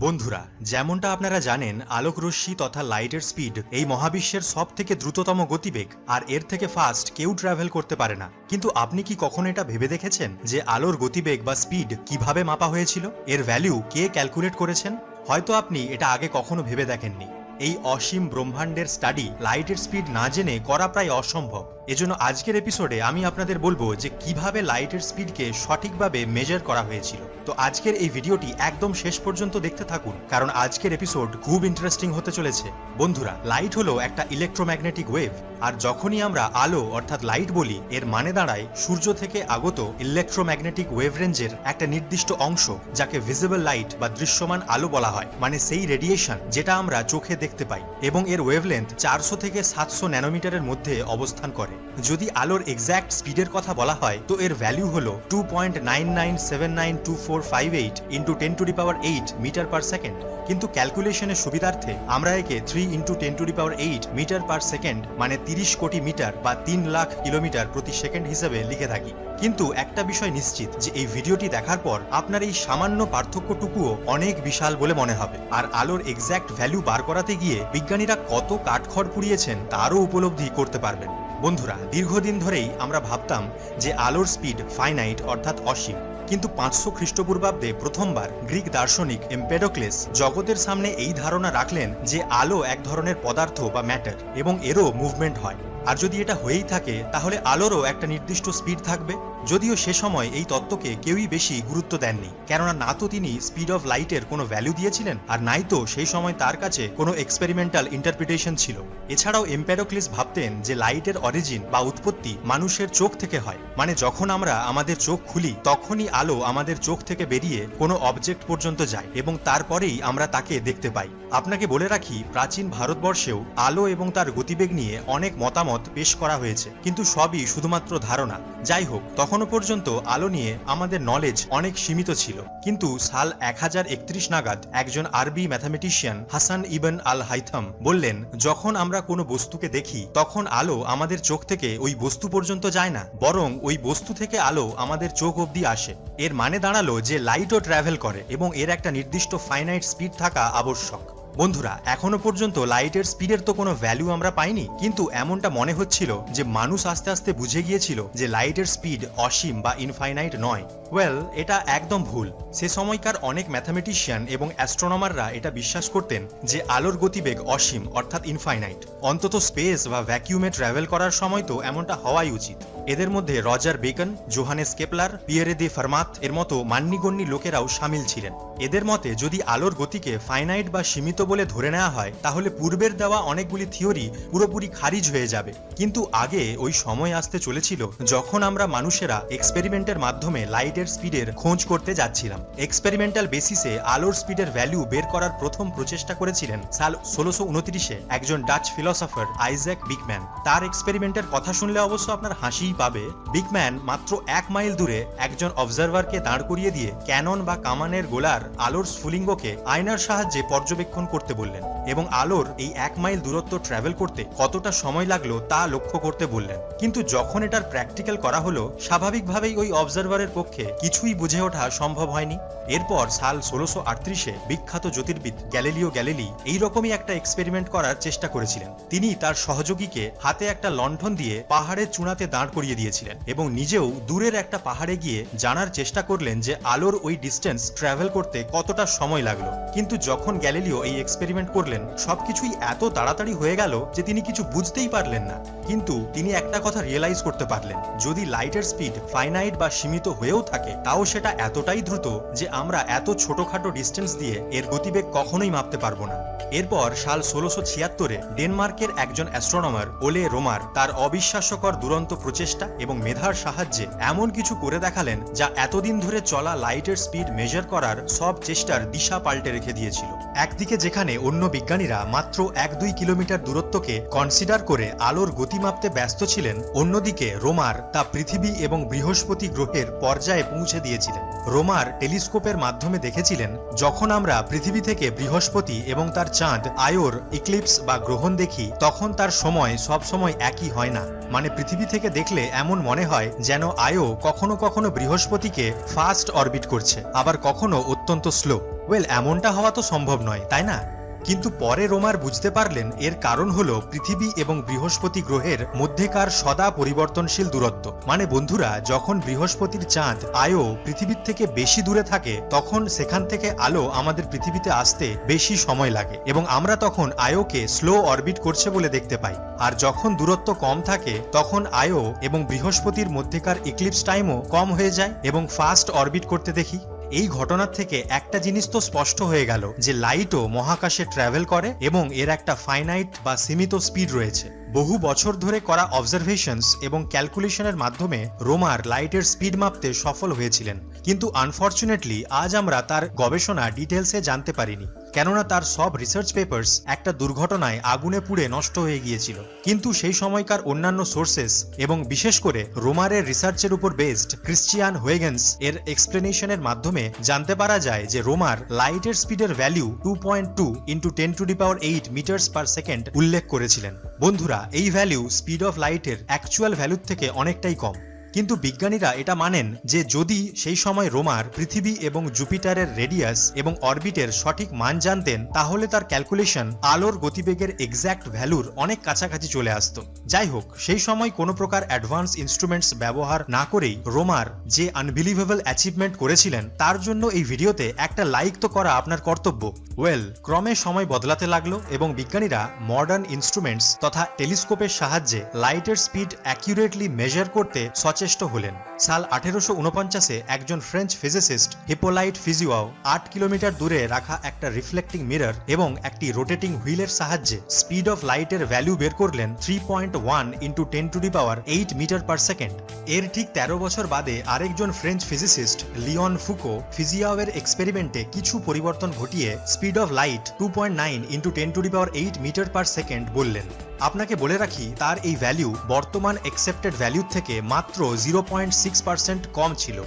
বন্ধুরা, যেমনটা আপনারা জানেন, আলোক রশ্মি তথা লাইটের স্পিড এই মহাবিশ্বের সব থেকে দ্রুততম গতিবেগ, আর এর থেকে ফাস্ট কেউ ট্রাভেল করতে পারে না। কিন্তু আপনি কি কখনো এটা ভেবে দেখেছেন যে আলোর গতিবেগ বা স্পিড কীভাবে মাপা হয়েছিল? এর ভ্যালু কে ক্যালকুলেট করেছেন? হয়তো আপনি এটা আগে কখনো ভেবে দেখেননি। এই অসীম ব্রহ্মাণ্ডের স্টাডি লাইটের স্পিড না জেনে করা প্রায় অসম্ভব। এজন্য আজকের এপিসোডে আমি আপনাদের বলব যে কীভাবে লাইটের স্পিডকে সঠিকভাবে মেজার করা হয়েছিল। তো আজকের এই ভিডিওটি একদম শেষ পর্যন্ত দেখতে থাকুন, কারণ আজকের এপিসোড খুব ইন্টারেস্টিং হতে চলেছে। বন্ধুরা লাইট হলো একটা ইলেকট্রোম্যাগনেটিক ওয়েভ আর যখনই আমরা আলো, অর্থাৎ লাইট বলি, এর মানে দাঁড়ায় সূর্য থেকে আগত ইলেকট্রোম্যাগনেটিক ওয়েভ রেঞ্জের একটা নির্দিষ্ট অংশ, যাকে ভিজিবল লাইট বা দৃশ্যমান আলো বলা হয় মানে সেই রেডিয়েশন যেটা আমরা চোখে দেখতে পাই, এবং এর ওয়েভলেন্থ চারশো থেকে সাতশো ন্যানোমিটারের মধ্যে অবস্থান করে। যদি আলোর এক্স্যাক্ট স্পিডের কথা বলা হয়, তো এর ভ্যালু হলো two point nine nine seven nine two four five eight into ten to power eight metre per second কিন্তু ক্যালকুলেশনের সুবিধার্থে আমরা একে three into ten to power eight metre per second মানে তিরিশ কোটি মিটার বা তিন লাখ কিলোমিটার প্রতি সেকেন্ড হিসেবে লিখে থাকি। কিন্তু একটা বিষয় নিশ্চিত, যে এই ভিডিওটি দেখার পর আপনার এই সামান্য পার্থক্যটুকুও অনেক বিশাল বলে মনে হবে। আর আলোর এক্স্যাক্ট ভ্যালু বার করাতে গিয়ে বিজ্ঞানীরা কত কাঠখড় পুড়িয়েছেন, তারও উপলব্ধি করতে পারবেন। বন্ধুরা, দীর্ঘদিন ধরেই আমরা ভাবতাম যে আলোর স্পিড ফাইনাইট অর্থাৎ অসীম। কিন্তু পাঁচশো খ্রিস্টপূর্বাব্দে প্রথমবার গ্রিক দার্শনিক এম্পেডোক্লেস জগতের সামনে এই ধারণা রাখলেন যে আলো এক ধরনের পদার্থ বা ম্যাটার এবং এরও মুভমেন্ট হয়। আর যদি এটা হয়েই থাকে, তাহলে আলোরও একটা নির্দিষ্ট স্পিড থাকবে। যদিও সে সময় এই তত্ত্বকে কেউই বেশি গুরুত্ব দেননি, কেননা না তো তিনি স্পিড অফ লাইটের কোনো ভ্যালু দিয়েছিলেন, আর নাই তো সেই সময় তার কাছে কোনো এক্সপেরিমেন্টাল ইন্টারপ্রিটেশন ছিল। এছাড়াও এম্পেরোক্লিস ভাবতেন যে লাইটের অরিজিন বা উৎপত্তি মানুষের চোখ থেকে হয় মানে যখন আমরা আমাদের চোখ খুলি, তখনই আলো আমাদের চোখ থেকে বেরিয়ে কোনো অবজেক্ট পর্যন্ত যায়, এবং তারপরেই আমরা তাকে দেখতে পাই। আপনাকে বলে রাখি, প্রাচীন ভারতবর্ষেও আলো এবং তার গতিবেগ নিয়ে অনেক মতামত পেশ করা হয়েছে। কিন্তু সবই শুধুমাত্র ধারণা। যাই হোক তখনও পর্যন্ত আলো নিয়ে আমাদের নলেজ অনেক সীমিত ছিল। কিন্তু সাল এক হাজার একত্রিশ নাগাদ একজন আরবি mathematician Hasan ibn al Haytham বললেন, যখন আমরা কোনো বস্তুকে দেখি, তখন আলো আমাদের চোখ থেকে ওই বস্তু পর্যন্ত যায় না, বরং ওই বস্তু থেকে আলো আমাদের চোখ অবধি আসে। এর মানে দাঁড়াল যে লাইটও ট্রাভেল করে এবং এর একটা নির্দিষ্ট ফাইনাইট স্পিড থাকা আবশ্যক। বন্ধুরা, এখনও পর্যন্ত লাইটের স্পিডের তো কোনো ভ্যালু আমরা পাইনি, কিন্তু এমনটা মনে হচ্ছিল যে মানুষ আস্তে আস্তে বুঝে গিয়েছিল যে লাইটের স্পিড অসীম বা ইনফাইনাইট নয়। ওয়েল এটা একদম ভুল। সে সময়কার অনেক ম্যাথামেটিশিয়ান এবং অ্যাস্ট্রোনমাররা এটা বিশ্বাস করতেন যে আলোর গতিবেগ অসীম, অর্থাৎ ইনফাইনাইট অন্তত স্পেস বা ভ্যাকিউমে ট্রাভেল করার সময় তো এমনটা হওয়াই উচিত। এদের মধ্যে Roger Bacon, Johannes Kepler, Pierre de Fermat এর মতো মান্যিগণ্যী লোকেরাও সামিল ছিলেন। এদের মতে, যদি আলোর গতিকে ফাইনাইট বা সীমিত বলে ধরে নেওয়া হয়, তাহলে পূর্বের দেওয়া অনেকগুলি থিওরি পুরোপুরি খারিজ হয়ে যাবে। কিন্তু আগে ওই সময় আসতে চলেছিল যখন আমরা মানুষেরা এক্সপেরিমেন্টের মাধ্যমে লাইটের স্পিডের খোঁজ করতে যাচ্ছিলাম। এক্সপেরিমেন্টাল বেসিসে আলোর স্পিডের ভ্যালু বের করার প্রথম প্রচেষ্টা করেছিলেন সাল ষোলোশো উনত্রিশে একজন ডাচ ফিলসফার আইজ্যাক বিগম্যান। তার এক্সপেরিমেন্টের কথা শুনলে অবশ্য আপনার হাসিই পাবে বিগম্যান মাত্র এক মাইল দূরে একজন অবজারভারকে দাঁড় করিয়ে দিয়ে ক্যানন বা কামানের গোলার আলোর স্ফুলিঙ্গকে আয়নার সাহায্যে পর্যবেক্ষণ করতে বললেন। এবং আলোর এই এক মাইল দূরত্ব ট্রাভেল করতে কতটা সময় লাগল তা লক্ষ্য করতে বললেন। কিন্তু যখন এটার প্র্যাকটিক্যাল করা হলো, স্বাভাবিকভাবেই ওই অবজারভারের পক্ষে কিছুই বুঝে ওঠা সম্ভব হয়নি। এরপর সাল ষোলোশো আটত্রিশে বিখ্যাত জ্যোতির্বিদ গ্যালিলিও গ্যালিলি এইরকমই একটা এক্সপেরিমেন্ট করার চেষ্টা করেছিলেন। তিনি তার সহযোগীকে হাতে একটা লণ্ঠন দিয়ে পাহাড়ের চূড়াতে দাঁড় করিয়ে দিয়েছিলেন এবং নিজেও দূরের একটা পাহাড়ে গিয়ে জানার চেষ্টা করলেন যে আলোর ওই ডিস্টেন্স ট্রাভেল করতে কতটা সময় লাগল। কিন্তু যখন গ্যালিলিও এই এক্সপেরিমেন্ট করলেন সবকিছুই এত তাড়াতাড়ি হয়ে গেল যে তিনি কিছু বুঝতেই পারলেন না। কিন্তু তিনি একটা কথা রিয়েলাইজ করতে পারলেন, যদি লাইটের স্পিড ফাইনাইট বা সীমিত হয়েও থাকে, তাও সেটা এতটাই দ্রুত যে আমরা এত ছোটখাটো ডিস্টেন্স দিয়ে এর গতিবেগ কখনোই মাপতে পারব না। এরপর সাল ষোলোশো ছিয়াত্তরে ডেনমার্কের একজন অ্যাস্ট্রোনমার ওলে রোমার, তার অবিশ্বাস্যকর দুরন্ত প্রচেষ্টা এবং মেধার সাহায্যে এমন কিছু করে দেখালেন যা এতদিন ধরে চলা লাইটের স্পিড মেজার করার সব চেষ্টার দিশা পাল্টে রেখে দিয়েছিল। একদিকে যেখানে অন্য বিজ্ঞানীরা মাত্র এক দুই কিলোমিটার দূরত্বকে কনসিডার করে আলোর গতি মাপতে ব্যস্ত ছিলেন। অন্যদিকে রোমার তা পৃথিবী এবং বৃহস্পতি গ্রহের পর্যায়ে পৌঁছে দিয়েছিলেন। রোমার টেলিস্কোপের মাধ্যমে দেখেছিলেন, যখন আমরা পৃথিবী থেকে বৃহস্পতি এবং তার চাঁদ, আয়োর, ইক্লিপস বা গ্রহণ দেখি, তখন তার সময় সব সময় একই হয় না। মানে পৃথিবী থেকে দেখলে এমন মনে হয় যেন আয়ো কখনো কখনো বৃহস্পতিকে ফাস্ট অরবিট করছে, আবার কখনো অত্যন্ত স্লো। ওয়েল, এমনটা হওয়া তো সম্ভব নয়, তাই না? কিন্তু পরে রোমার বুঝতে পারলেন এর কারণ হল পৃথিবী এবং বৃহস্পতি গ্রহের মধ্যেকার সদা পরিবর্তনশীল দূরত্ব। মানে বন্ধুরা, যখন বৃহস্পতির চাঁদ আয়ো পৃথিবীর থেকে বেশি দূরে থাকে, তখন সেখান থেকে আলো আমাদের পৃথিবীতে আসতে বেশি সময় লাগে এবং আমরা তখন আয়োকে স্লো অরবিট করছে বলে দেখতে পাই। আর যখন দূরত্ব কম থাকে, তখন আয়ো এবং বৃহস্পতির মধ্যেকার ইক্লিপস টাইমও কম হয়ে যায় এবং ফাস্ট অরবিট করতে দেখি। এই ঘটনার থেকে একটা জিনিস তো স্পষ্ট হয়ে গেল, যে লাইটও মহাকাশে ট্রাভেল করে এবং এর একটা ফাইনাইট বা সীমিত স্পিড রয়েছে। বহু বছর ধরে করা অবজারভেশনস এবং ক্যালকুলেশনের মাধ্যমে রোমার লাইটের স্পিড মাপতে সফল হয়েছিলেন। কিন্তু আনফর্চুনেটলি আজ আমরা তার গবেষণা ডিটেলসে জানতে পারিনি। কেননা তার সব রিসার্চ পেপার্স একটা দুর্ঘটনায় আগুনে পুড়ে নষ্ট হয়ে গিয়েছিল। কিন্তু সেই সময়কার অন্যান্য সোর্সেস এবং বিশেষ করে রোমারের রিসার্চের উপর বেসড ক্রিশ্চিয়ান হোয়েগেন্স এর এক্সপ্লেনেশনের মাধ্যমে জানতে পারা যায় যে রোমার লাইটের স্পিডের value two point two into ten to the power eight metres per second উল্লেখ করেছিলেন। বন্ধুরা, এই ভ্যালু স্পিড অফ লাইটের অ্যাকচুয়াল ভ্যালুর থেকে অনেকটাই কম। কিন্তু বিজ্ঞানীরা এটা মানেন যে যদি সেই সময় রোমার, পৃথিবী এবং জুপিটারের রেডিয়াস এবং অরবিটের সঠিক মান জানতেন, তাহলে তার ক্যালকুলেশন আলোর গতিবেগের এক্স্যাক্ট ভ্যালুর অনেক কাছাকাছি চলে আসতো। যাই হোক, সেই সময় কোনো প্রকার অ্যাডভান্স ইনস্ট্রুমেন্টস ব্যবহার না করেই রোমার যে আনবিলিভেবল অ্যাচিভমেন্ট করেছিলেন, তার জন্য এই ভিডিওতে একটা লাইক তো করা আপনার কর্তব্য। ওয়েল, ক্রমে সময় বদলাতে লাগল এবং বিজ্ঞানীরা মডার্ন ইনস্ট্রুমেন্টস তথা টেলিস্কোপের সাহায্যে লাইটের স্পিড অ্যাকিউরেটলি মেজার করতে সচেষ্ট হলেন। সাল আঠেরোশো উনপঞ্চাশে একজন ফ্রেঞ্চ ফিজিসিস্ট হিপোলাইট ফিজিওয়াও আট কিলোমিটার দূরে রাখা একটা রিফ্লেক্টিং মিরর এবং একটি রোটেটিং হুইলের সাহায্যে স্পিড অফ লাইটের ভ্যালু বের করলেন three point one into ten to the power eight metre per second এর ঠিক তেরো বছর বাদে আরেকজন ফ্রেঞ্চ ফিজিসিস্ট লিওন ফুকো ফিজিয়াওয়ের এক্সপেরিমেন্টে কিছু পরিবর্তন ঘটিয়ে speed of light two point nine into ten to the power eight metre per second বললেন। আপনাকে বলে রাখি, তার এই ভ্যালু বর্তমান অ্যাকসেপ্টেড ভ্যালুর থেকে মাত্র জিরো পয়েন্ট সিক্স পার্সেন্ট কম ছিল।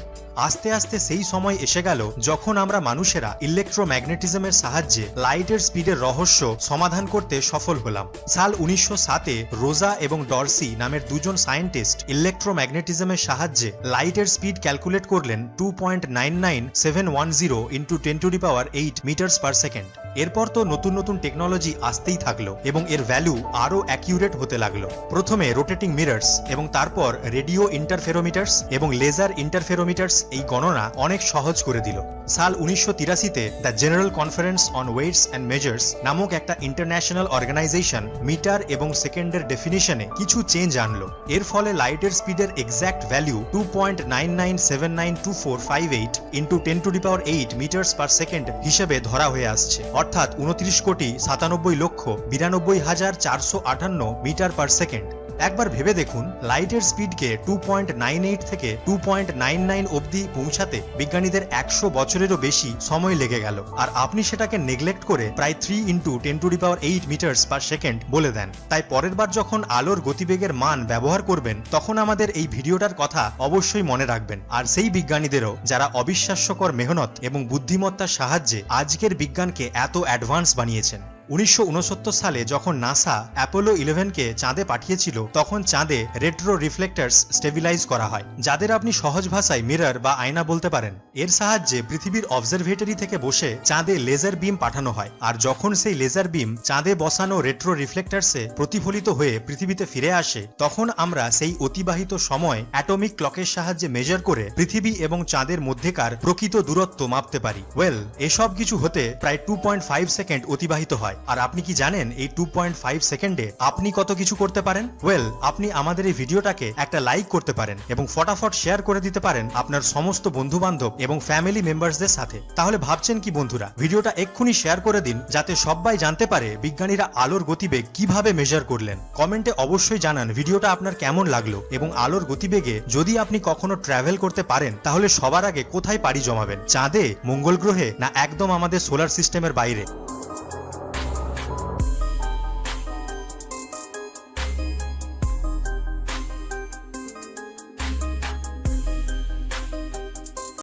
আস্তে আস্তে সেই সময় এসে গেল যখন আমরা মানুষেরা ইলেকট্রোম্যাগনেটিজমের সাহায্যে লাইটের স্পিডের রহস্য সমাধান করতে সফল হলাম। সাল উনিশশো সাতে রোজা এবং ডরসি নামের দুজন সায়েন্টিস্ট ইলেকট্রোম্যাগনেটিজমের সাহায্যে লাইটের স্পিড ক্যালকুলেট করলেন two point nine nine seven one zero into ten to the power eight metres per second. এরপর তো নতুন নতুন টেকনোলজি আসতেই থাকল এবং এর ভ্যালু আরও অ্যাকিউরেট হতে লাগল। প্রথমে রোটেটিং মিরার্স এবং তারপর রেডিও ইন্টারফেরোমিটার্স এবং লেজার ইন্টারফেরোমিটার্স এই গণনা অনেক সহজ করে দিল। সাল উনিশশো তিরাশিতে the General Conference on Weights and Measures নামক একটা ইন্টারন্যাশনাল অর্গানাইজেশন মিটার এবং সেকেন্ডের ডেফিনিশনে কিছু চেঞ্জ আনলো। এর ফলে লাইটের স্পিডের exact value two point nine nine seven nine two four five eight into ten to the power eight metres per second হিসেবে ধরা হয়ে আসছে। অর্থাৎ উনত্রিশ কোটি সাতানব্বই লক্ষ বিরানব্বই হাজার চারশো আটান্ন মিটার পার সেকেন্ড একবার ভেবে দেখুন, লাইটের স্পিডকে টু পয়েন্ট নাইন এইট থেকে টু পয়েন্ট নাইন নাইন অব্দি পৌঁছাতে বিজ্ঞানীদের একশো বছরেরও বেশি সময় লেগে গেল। আর আপনি সেটাকে নেগলেক্ট করে প্রায় three into ten to the power eight metres per second বলে দেন। তাই পরের বার যখন আলোর গতিবেগের মান ব্যবহার করবেন, তখন আমাদের এই ভিডিওটার কথা অবশ্যই মনে রাখবেন। আর সেই বিজ্ঞানীদেরও যারা অবিশ্বাস্যকর মেহনত এবং বুদ্ধিমত্তার সাহায্যে আজকের বিজ্ঞানকে এত অ্যাডভান্স বানিয়েছেন। উনিশশো উনসত্তর সালে যখন নাসা অ্যাপোলো ইলেভেনকে চাঁদে পাঠিয়েছিল, তখন চাঁদে রেট্রো রিফ্লেক্টার্স স্টেবিলাইজ করা হয়, যাদের আপনি সহজ ভাষায় মিরর বা আয়না বলতে পারেন। এর সাহায্যে পৃথিবীর অবজারভেটরি থেকে বসে চাঁদে লেজার বিম পাঠানো হয়, আর যখন সেই লেজার বিম চাঁদে বসানো রেট্রো রিফ্লেক্টার্সে প্রতিফলিত হয়ে পৃথিবীতে ফিরে আসে, তখন আমরা সেই অতিবাহিত সময় অ্যাটমিক ক্লকের সাহায্যে মেজার করে পৃথিবী এবং চাঁদের মধ্যেকার প্রকৃত দূরত্ব মাপতে পারি। ওয়েল, এসব কিছু হতে প্রায় টু পয়েন্ট ফাইভ সেকেন্ড অতিবাহিত হয়। আর আপনি কি জানেন এই টু পয়েন্ট ফাইভ সেকেন্ডে আপনি কত কিছু করতে পারেন? ওয়েল আপনি আমাদের এই ভিডিওটাকে একটা লাইক করতে পারেন এবং ফটাফট শেয়ার করে দিতে পারেন আপনার সমস্ত বন্ধু বান্ধব এবং ফ্যামিলি মেম্বার্সদের সাথে। তাহলে ভাবছেন কি বন্ধুরা? ভিডিওটা এক্ষুনি শেয়ার করে দিন, যাতে সবাই জানতে পারে বিজ্ঞানীরা আলোর গতিবেগ কীভাবে মেজার করলেন। কমেন্টে অবশ্যই জানান ভিডিওটা আপনার কেমন লাগল এবং আলোর গতিবেগে যদি আপনি কখনো ট্রাভেল করতে পারেন, তাহলে সবার আগে কোথায় পাড়ি জমাবেন? চাঁদে, মঙ্গল গ্রহে, না একদম আমাদের সোলার সিস্টেমের বাইরে?